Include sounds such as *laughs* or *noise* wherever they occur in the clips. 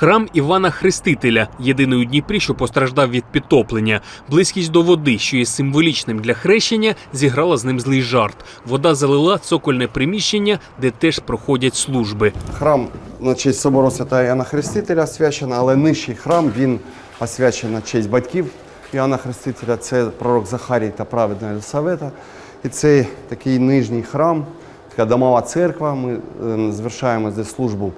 Храм Івана Хрестителя єдиний у Дніпрі, що постраждав від підтоплення. Близькість до води, що є символічним для хрещення, зіграла з ним злий жарт. Вода залила цокольне приміщення, де теж проходять служби. Храм на честь собору Святого Іоанна Хрестителя освячено, але нижчий храм він освячений на честь батьків Іоанна Хрестителя. Це пророк Захарій та праведна Єлисавета. І цей такий нижній храм, така домова церква. Ми е, звершаємо здесь службу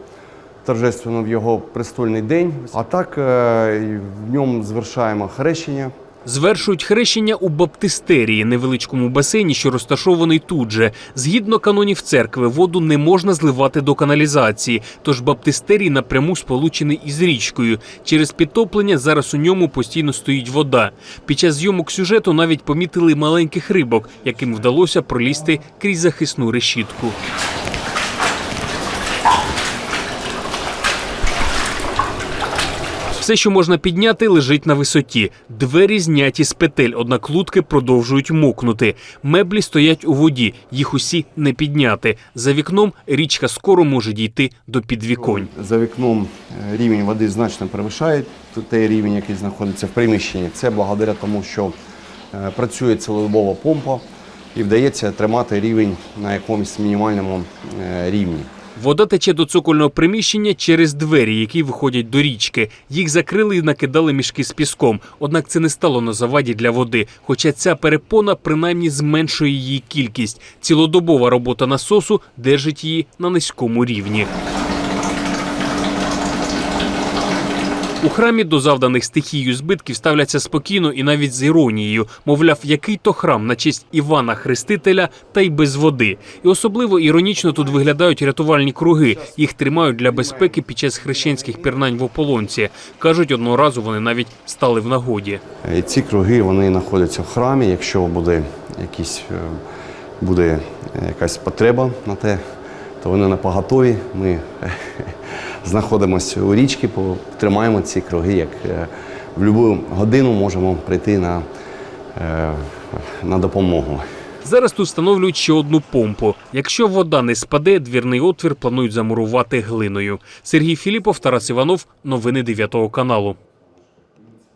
торжественно в його престольний день. А так е, в ньому звершаємо хрещення. Звершують хрещення у баптистерії, невеличкому басейні, що розташований тут же. Згідно канонів церкви, воду не можна зливати до каналізації, тож баптистерій напряму сполучений із річкою. Через підтоплення зараз у ньому постійно стоїть вода. Під час зйомок сюжету навіть помітили маленьких рибок, яким вдалося пролізти крізь захисну решітку. Все, що можна підняти, лежить на висоті. Двері зняті з петель, однак лутки продовжують мокнути. Меблі стоять у воді, їх усі не підняти. За вікном річка скоро може дійти до підвіконь. За вікном е, рівень води значно перевищає той рівень, який знаходиться в приміщенні. Це благодаря тому, що е, працює цілодобова помпа і вдається тримати рівень на якомусь мінімальному е, рівні. Вода тече до цокольного приміщення через двері, які виходять до річки. Їх закрили і накидали мішки з піском. Однак це не стало на заваді для води. Хоча ця перепона принаймні зменшує її кількість. Цілодобова робота насосу держить її на низькому рівні. У храмі до завданих стихією збитків ставляться спокійно і навіть з іронією. Мовляв, який то храм на честь Івана Хрестителя та й без води. І особливо іронічно тут виглядають рятувальні круги. Їх тримають для безпеки під час хрещенських пірнань в ополонці. Кажуть, одного разу вони навіть стали в нагоді. Е, Ці круги вони знаходяться в храмі. Якщо буде якісь е, буде якась потреба на те, то вони на поготові. Ми *laughs* знаходимося у річці, тримаємо ці круги, як е, в будь-яку годину можемо прийти на, е, на допомогу. Зараз тут встановлюють ще одну помпу. Якщо вода не спаде, двірний отвір планують замурувати глиною. Сергій Філіпов, Тарас Іванов. Новини 9 каналу.